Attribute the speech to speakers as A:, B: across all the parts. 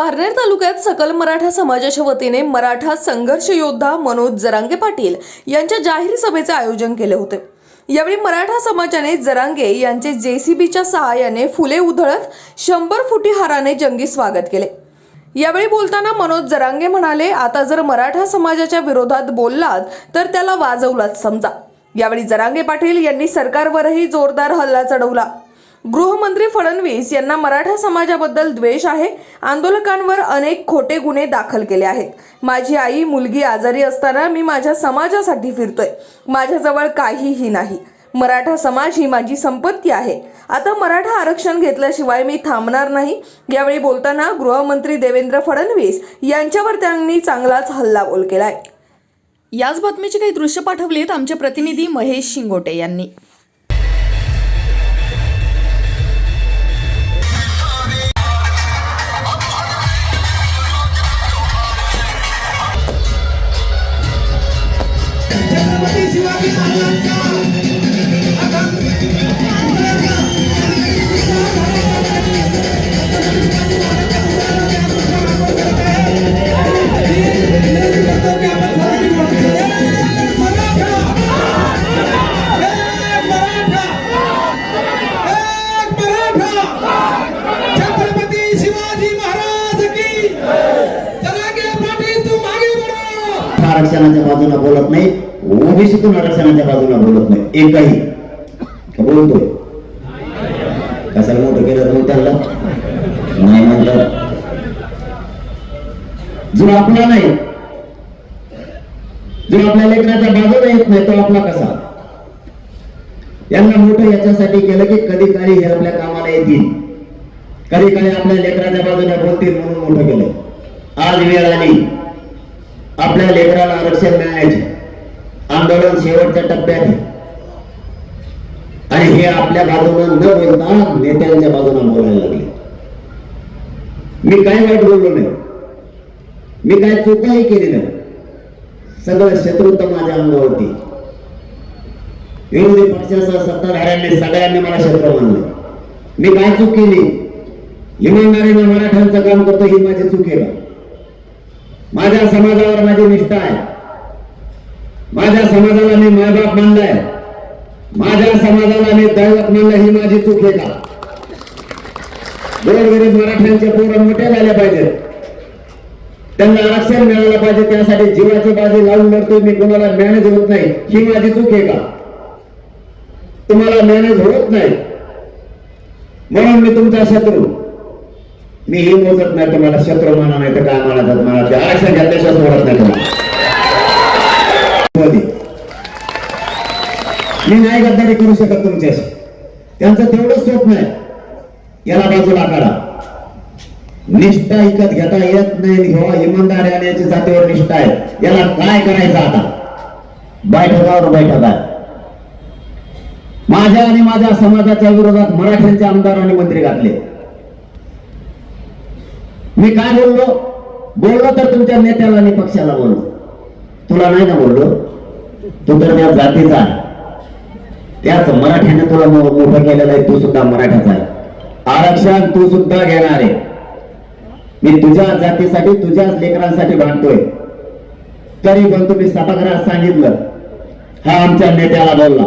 A: पारनेर तालुक्यात सकल मराठा समाजाच्या वतीने मराठा संघर्ष योद्धा मनोज जरांगे पाटील यांच्या जाहीर सभेचे आयोजन केले होते. यावेळी मराठा समाजाने जरांगे यांचे जेसीबीच्या सहाय्याने फुले उधळत शंभर फुटी हाराने जंगी स्वागत केले. यावेळी बोलताना मनोज जरांगे म्हणाले आता जर मराठा समाजाच्या विरोधात बोललात तर त्याला वाजवलाच समजा. यावेळी जरांगे पाटील यांनी सरकारवरही जोरदार हल्ला चढवला. गृहमंत्री फडणवीस यांना मराठा समाजाबद्दल द्वेष आहे. आंदोलकांवर अनेक खोटे गुन्हे दाखल केले आहेत. माझी आई मुलगी आजारी असताना मी माझ्या समाजासाठी फिरतोय. माझ्याजवळ काहीही नाही. मराठा समाज ही माझी संपत्ती आहे. आता मराठा आरक्षण घेतल्याशिवाय मी थांबणार नाही. यावेळी बोलताना गृहमंत्री देवेंद्र फडणवीस यांच्यावर त्यांनी चांगलाच हल्लाबोल केलाय. याच बातमीची काही दृश्य पाठवली आहेत आमचे प्रतिनिधी महेश शिंगोटे यांनी.
B: Música बढो
C: आरक्षणाच्या बाजूला बोलत नाही ओबीसीतून आरक्षणाच्या बाजूला बोलत नाही. एकही. का बोलतोय कशाला मोठं केलं तर त्यांना? नाही म्हटलं. जो आपला नाही जो आपल्या लेकराच्या बाजूला येत नाही तो आपला कसा? यांना मोठं याच्यासाठी केलं की कधी काळी हे आपल्या कामाला येतील. कधी काळी आपल्या लेकराच्या बाजूने बोलतील म्हणून मोठं केलं. आज वेळ आली. आपल्या लेकराला आरक्षण मिळायचे. आंदोलन शेवटच्या टप्प्यात आणि हे आपल्या बाजूनं न बोलता नेत्यांच्या बाजूने बोलायला लागले. मी काय वाईट बोललो नाही. मी काय चुकाही केली नाही. सगळं शत्रुत्व माझ्या अंगावरती. विरोधी पक्षाचा सत्ताधाऱ्यांनी सगळ्यांनी मला शत्रू मानलं. मी काय चूक केली? इमानदारीने मराठ्यांचं काम करतो ही माझी चूक आहे का? माझ्या समाजावर माझी निष्ठा आहे. माझ्या समाजाला मी मायबाप मानलाय. माझ्या समाजाला मी दैवत मानलं ही माझी चूक आहे का? गोरगरीब मराठ्यांचे पोरं मोठे झाले पाहिजेत. त्यांना आरक्षण मिळालं पाहिजे त्यासाठी जीवाची बाजी लावून लढतोय मी कोणाला मॅनेज होत नाही ही माझी चूक आहे का? तुम्हाला मॅनेज होत नाही. म्हणून मी तुमचा शत्रू. मी हे मोजत नाही तुम्हाला शत्रू माना नाही तर काय मानतात मला ते आरक्षण घेतल्याशिवाय सोडत नाही तुम्हाला मी नाही गद्दारी करू शकत तुमच्याशी. त्यांचं तेवढंच स्वप्न आहे. याला बाजूला काढा. निष्ठा इकत घेता येत नाही हो इमानदार याची जातीवर निष्ठा आहे. याला काय करायचं आता? बैठकावर बैठक आहे. माझ्या आणि माझ्या समाजाच्या विरोधात मराठ्यांचे आमदार आणि मंत्री घातले. मी काय बोललो? बोललो तर तुमच्या नेत्याला आणि पक्षाला बोललो. तुला नाही ना बोललो? तू तर त्या जातीचा आहे. त्याच मराठ्याने तुला मो- मोठं केलेलं आहे तू सुद्धा मराठाचा आहे. आरक्षण तू सुद्धा घेणार आहे. मी तुझ्या जातीसाठी तुझ्याच लेकरांसाठी भांडतोय. तरी पण तुम्ही सभागृहात सांगितलं. हा आमच्या नेत्याला बोलला.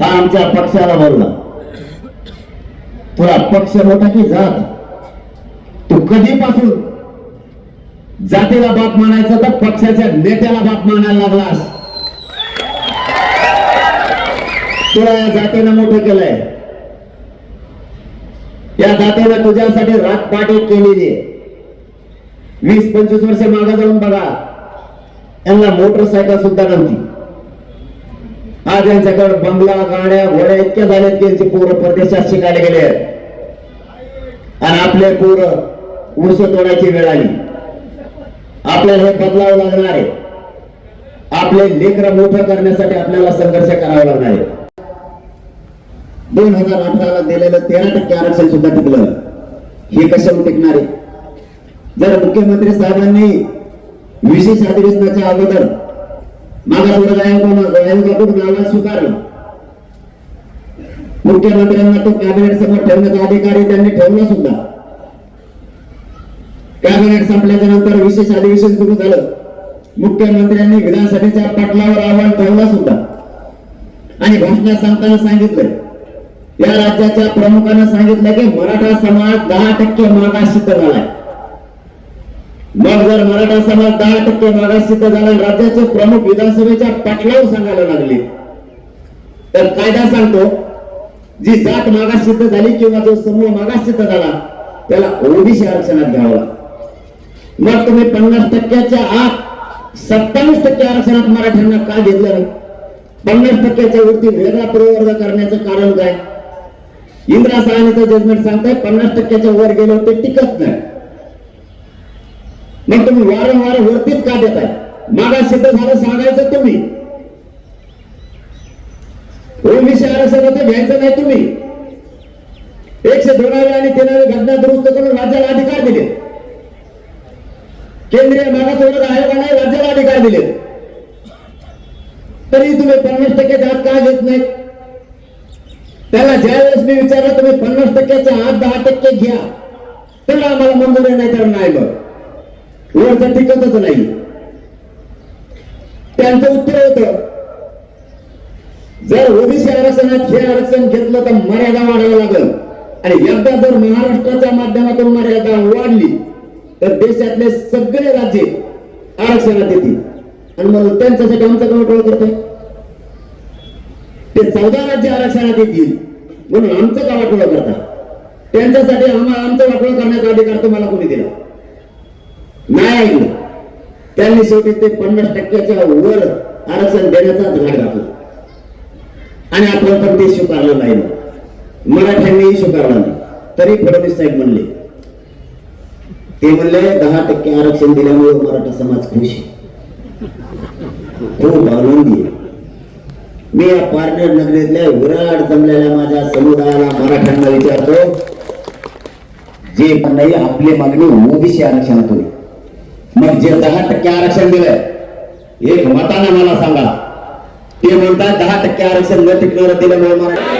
C: हा आमच्या पक्षाला बोलला. तुला पक्ष होता की जात? तू कधीपासून जातीला बाप मानायचं तर पक्षाच्या नेत्याला बाप मानायला लागलास तुला या जातीनं मोठं केलंय. या जातीनं तुझ्यासाठी रातपाटी केलेली वीस पंचवीस वर्ष मागे जाऊन बघा. यांना मोटरसायकल सुद्धा नव्हती. आज यांच्याकडे बंगला गाड्या घोड्या इतक्या झाल्यात की यांची पोरं परदेशात शिकायला गेले आहेत. आणि आपले पोरं ऊस तोडायची वेळ आली. आपल्याला हे बदलावं लागणार आहे. आपले लेकर मोठं करण्यासाठी आपल्याला संघर्ष करावा लागणार आहे. दोन हजार अठराला दिलेलं तेरा टक्के आरक्षण सुद्धा टिकलं. हे कशावर टिकणार आहे? जर मुख्यमंत्री साहेबांनी विशेष अधिवेशनाच्या अगोदर मागासवर्ग आयोगाकडून आयोगाकडून नावात मुख्यमंत्र्यांना तो कॅबिनेट समोर ठेवण्याचा अधिकारी त्यांनी ठेवला सुद्धा. कॅबिनेट संपल्याच्या नंतर विशेष अधिवेशन सुरू झालं. मुख्यमंत्र्यांनी विधानसभेच्या पटलावर आव्हान ठेवलं सुद्धा. आणि भाषणात सांगताना सांगितलं या राज्याच्या प्रमुखानं सांगितलं की मराठा समाज दहा टक्के मागाशित सिद्ध झालाय. मग जर मराठा समाज दहा टक्के मागास सिद्ध झाला राज्याचे प्रमुख विधानसभेच्या पटलावर सांगायला लागले तर कायदा सांगतो जी जात मागास सिद्ध झाली किंवा जो समूह मागास सिद्ध झाला त्याला ओबीसी आरक्षणात घ्यावा मग तुम्ही पन्नास टक्क्याच्या आत सत्तावीस टक्के आरक्षणात मराठ्यांना का घेतलं नाही? पन्नास टक्क्याच्या वरती वेगळा प्रवर्ग करण्याचं कारण काय? इंदिरा सहानीचं जजमेंट सांगताय पन्नास टक्क्याच्या वर गेले होते टिकत नाही. मग तुम्ही वारंवार वरतीच का देताय? मागा सिद्ध झालं सांगायचं तुम्ही. ओबीसी आरक्षण होतं घ्यायचं नाही तुम्ही. एकशे दोनावी आणि तेरावी घटना दुरुस्त करून राज्याला अधिकार दिले. केंद्रीय मागासवर्ग आयोगाने राज्याला अधिकार दिले. तरी तुम्ही पन्नास टक्के आत का घेत नाहीत? त्याला ज्या वेळेस मी विचारलं तुम्ही पन्नास टक्क्याच्या आत दहा टक्के घ्या. तर आम्हाला मंजूर नाही तर नाही मग वरचं टिकतच नाही. त्यांचं उत्तर होतं जर ओबीसी आरक्षणात हे आरक्षण घेतलं तर मर्यादा वाढावं लागल. आणि एकदा जर महाराष्ट्राच्या माध्यमातून मर्यादा वाढली तर देशातले सगळे राज्य आरक्षणात येतील. आणि मग त्यांच्यासाठी आमचा गवटोळ करतोय? ते चौदा राज्य आरक्षणात येतील. म्हणून आमचं का वाटोळं करता? त्यांच्यासाठी आम्हाला आमचं वाटोळ करण्याचा अधिकार तुम्हाला कोणी दिला? नाही. ऐकलं त्यांनी शेवटी ते पन्नास टक्क्याच्या वर आरक्षण देण्याचाच घाट घातला. आणि आपण पण ते स्वीकारलं नाही. मराठ्यांनीही स्वीकारलं नाही. तरी फडणवीस साहेब म्हणले ते म्हणले दहा टक्के आरक्षण दिल्यामुळे मराठा समाज खुश आहे. हो, खूप मी या पार्टनर नगरीतल्या विराड जमलेल्या माझ्या समुदायाला मराठ्यांना विचारतो जे पण नाही आपली मागणी ओबीसी आरक्षणातून मग जे दहा टक्के आरक्षण दिलंय एक मताने मला सांगा. ते म्हणतात दहा टक्के आरक्षण न टिकणार दिल्यामुळे मराठा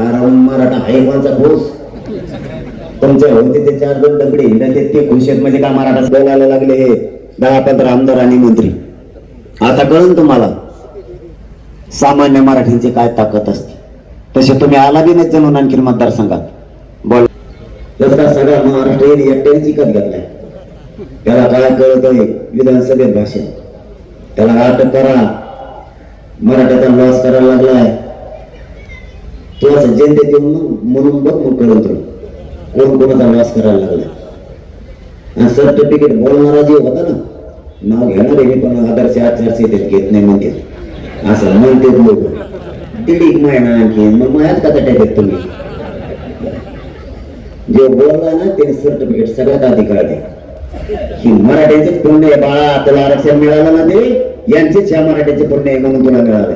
C: अरे मराठा हैवानचा घोष तुमच्या होते ते चार दोन दगडे. हिंडायचे ते खुशेत म्हणजे का मराठा बोलायला लागले हे? दहा पंधरा आमदार आणि मंत्री. आता कळून तुम्हाला सामान्य मराठींची काय ताकद असते? तसे तुम्ही आला बी नाही जणून आणखी मतदारसंघात. बोल. जसा सगळा महाराष्ट्र एकट्याने चिकत घेतलाय. त्याला काय कळतंय? विधानसभेत भाषण. त्याला अटक करा. मराठ्याचा लॉस करायला लागलाय. तो असं जनतेत येऊन म्हणून बघ मग कळत कोण कोणाचा लॉस करायला लागला? आणि सर्टिफिकेट बोलणारा जे होता ना नाव घेणारे हे पण आदर्श आचारचे घेत नाही म्हणते. असं म्हणते लोक दीड एक महिना आणखी. मग मायात कसा टाकत तुम्ही? जे बोलला ना त्याने सर्टिफिकेट सगळ्यात आधी कळते. ही मराठ्यांचेच पुण्य आहे बाळा. तुला आरक्षण मिळालं ना ते? यांचेच ह्या मराठ्याचे पुण्य आहे म्हणून तुला मिळालं.